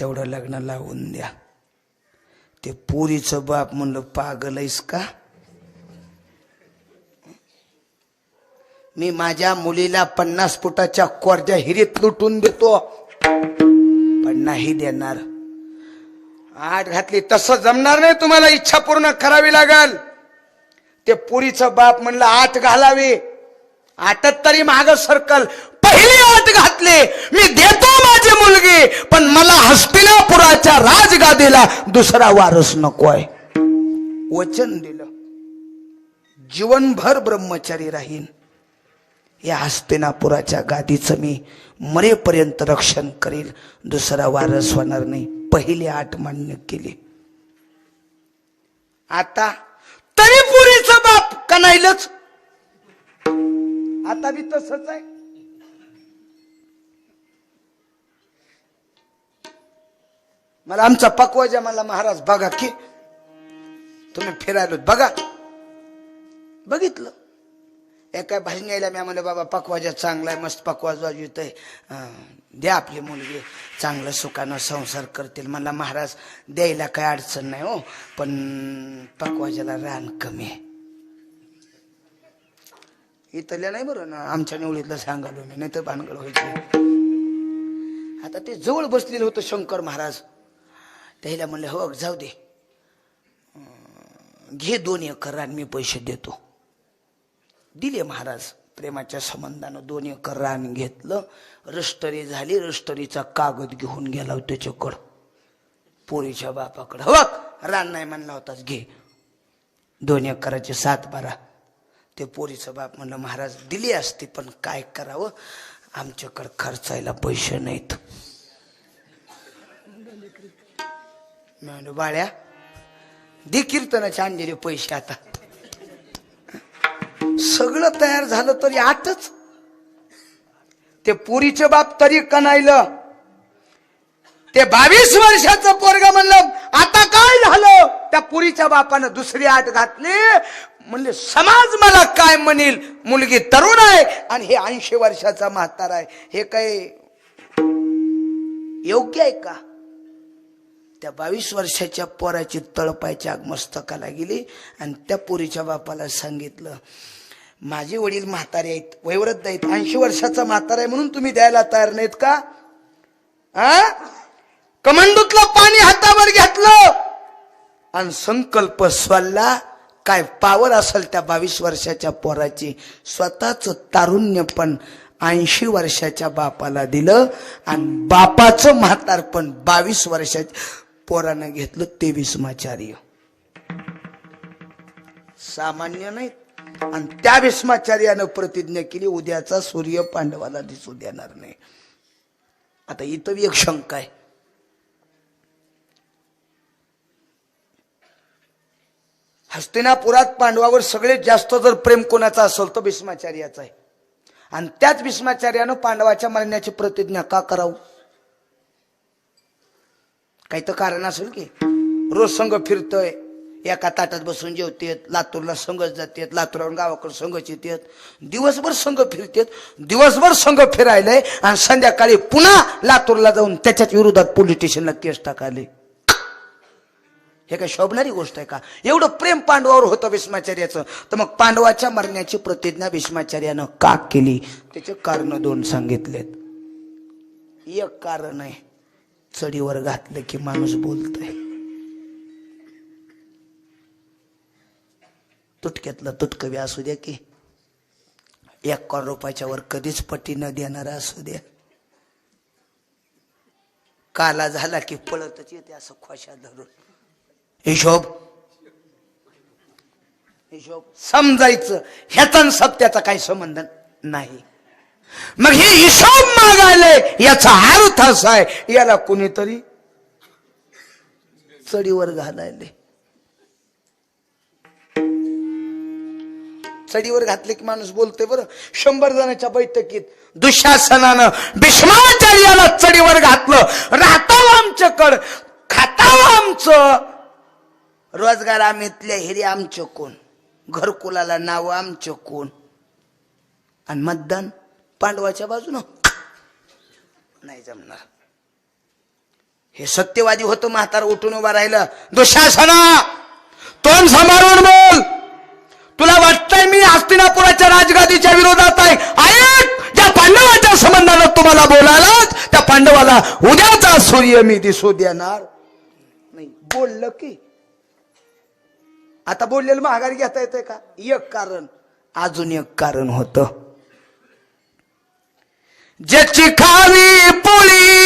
तेवढं लग्न लावून द्या. ते पुरीचं बाप म्हणलं पागल आहेस का? मी माझ्या मुलीला पन्नास फुटाच्या कोरड्या हिरीत लुटून देतो. पण नाही देणार. आठ घातली तसं जमणार नाही तुम्हाला इच्छा पूर्ण करावी लागल. ते पुरीचं बाप म्हणलं आठ घालावी. आटत तरी माग सरकल. पहिली आठ घातले. मी देतो माझी मुलगी पण मला हस्तिनापुराच्या राजगादीला दुसरा वारस नकोय. वचन दिलं. जीवनभर ब्रह्मचारी राहीन. या हस्तिनापुराच्या गादीचं मी मरेपर्यंत रक्षण करील दुसरा वारस होणार नाही. पहिली आठ मान्य केली. आता तरी पुरीचं बाप कनाईलच आता बी तसंच आहे. मला आमचा पकवाजा मला महाराज बघा की तुम्ही फिरायलो बघा. बघितलं. एका भाजण्याला मी म्हणलं बाबा पकवाजा चांगला आहे मस्त पकवाज वाजवित आहे द्या आपली मुलगी चांगलं सुखानं संसार करतील. मला महाराज द्यायला काय अडचण नाही हो पण पकवाजाला रान कमी आहे. इथल्या नाही बरं ना आमच्या निवडीतलं सांगालो मी नाही तर भानगड व्हायची. आता ते जवळ बसलेलं होतं शंकर महाराज. त्याला म्हणलं हो जाऊ दे. घे दोन एकर रान मी पैसे देतो. दिले महाराज प्रेमाच्या संबंधानं दोन एकर रान घेतलं. रष्टरी झाली रष्टरीचा कागद घेऊन गेला त्याच्याकडं. पोरीच्या बापाकडं. हो रान नाही म्हणला होताच घे. दोन एकराचे सात बारा. ते पोरीचं बाप म्हणलं महाराज दिली असती पण काय करावं? आमच्याकडं खर्चायला पैसे नाहीत. म्हणलो बाळ्या दे कीर्तनाचे आणलेले पैसे आता. सगळं तयार झालं तरी आठच ते पुरीचं बाप तरी कनायलं ते बावीस वर्षाचं पोरग म्हणलं आता काय झालं? त्या पुरीच्या बापानं दुसरी आठ घातली. म्हणले समाज मला काय म्हणेल? मुलगी तरुण आहे आणि हे ऐंशी वर्षाचा म्हातार आहे. हे काय योग्य आहे का? त्या बावीस वर्षाच्या पोराची तळपायच्या मस्तकाला गेली आणि त्या पोरीच्या बापाला सांगितलं माझे वडील म्हातारे आहेत वयवृद्ध आहेत ऐंशी वर्षाचा म्हातारा आहे म्हणून तुम्ही द्यायला तयार नाहीत का? आ? कमंडूतलं पाणी हातावर घेतलं. आणि संकल्प स्वल्ला काय पावर असेल त्या बावीस वर्षाच्या पोराची स्वतःच तारुण्य पण ऐंशी वर्षाच्या बापाला दिलं आणि बापाचं म्हातारपण बावीस वर्षाच्या पोरानं घेतलं ते भीष्माचार्य सामान्य नाही. आणि त्या भीष्माचार्यानं प्रतिज्ञा केली उद्याचा सूर्य पांडवाला दिसू देणार नाही. आता इथं एक शंका आहे. हस्तिनापुरात पांडवावर सगळ्यात जास्त जर प्रेम कोणाचा असेल तर भीष्माचार्याचा आहे. आणि त्याच भीष्माचार्यानं पांडवाच्या मरण्याची प्रतिज्ञा का करावं? काही तर कारण असेल की. रोज संघ फिरतोय. एका ताटात बसून जेवतेत लातूरला संघच जातेत लातूरावरून गावाकडे संघच येतात. दिवसभर संघ फिरतेत दिवसभर संघ फिरायलंय आणि संध्याकाळी पुन्हा लातूरला जाऊन त्याच्याच विरोधात पोलीस स्टेशनला केस टाकाले हे काय शोभणारी गोष्ट आहे का? एवढं प्रेम पांडवावर होतं भीष्माचार्याचं. तर मग पांडवाच्या मरण्याची प्रतिज्ञा भीष्माचार्यानं का केली? त्याचे कारण दोन सांगितलेत. एक कारण आहे. चढीवर घातलं की माणूस बोलतोय. तुटक्यातलं तुटकवी असू द्या की एक करोड रुपयाच्या वर कधीच पटी न देणारा असू द्या. काला झाला की पळतच येते असं खोशा धरून. हिशोब. हिशोब. समजायचं. ह्याचा सत्याचा काही संबंध नाही. मग हे हिशोब मागायले याचा अर्थ असा आहे याला कुणीतरी चढीवर घालायले. चढीवर घातले की माणूस बोलतोय बरं. शंभर जणांच्या बैठकीत दुशासनानं भीष्माचार्याला चढीवर घातलं. राहताव आमच्याकड खाताव आमचं. रोजगार आम्हीतल्या हिरे आमचं कोण? घरकुलाला नाव आमचं कोण? आणि मतदान? पांडवाच्या बाजूनं. नाही जमणार. हे सत्यवादी होतं म्हातार उठून उभा राहिलं. दुःशासना तोंड सांभाळून बोल. तुला वाटतंय मी हस्तिनापुराच्या राजगादीच्या विरोधात आहे? ऐक ज्या पांडवाच्या संबंधानं तुम्हाला बोलायलाच त्या पांडवाला उद्याचा सूर्य मी दिसू देणार नाही. बोललं की. आता बोललेलं माघारी घेता येतंय का? एक कारण अजून एक कारण होतं. ज्याची खावी पोळी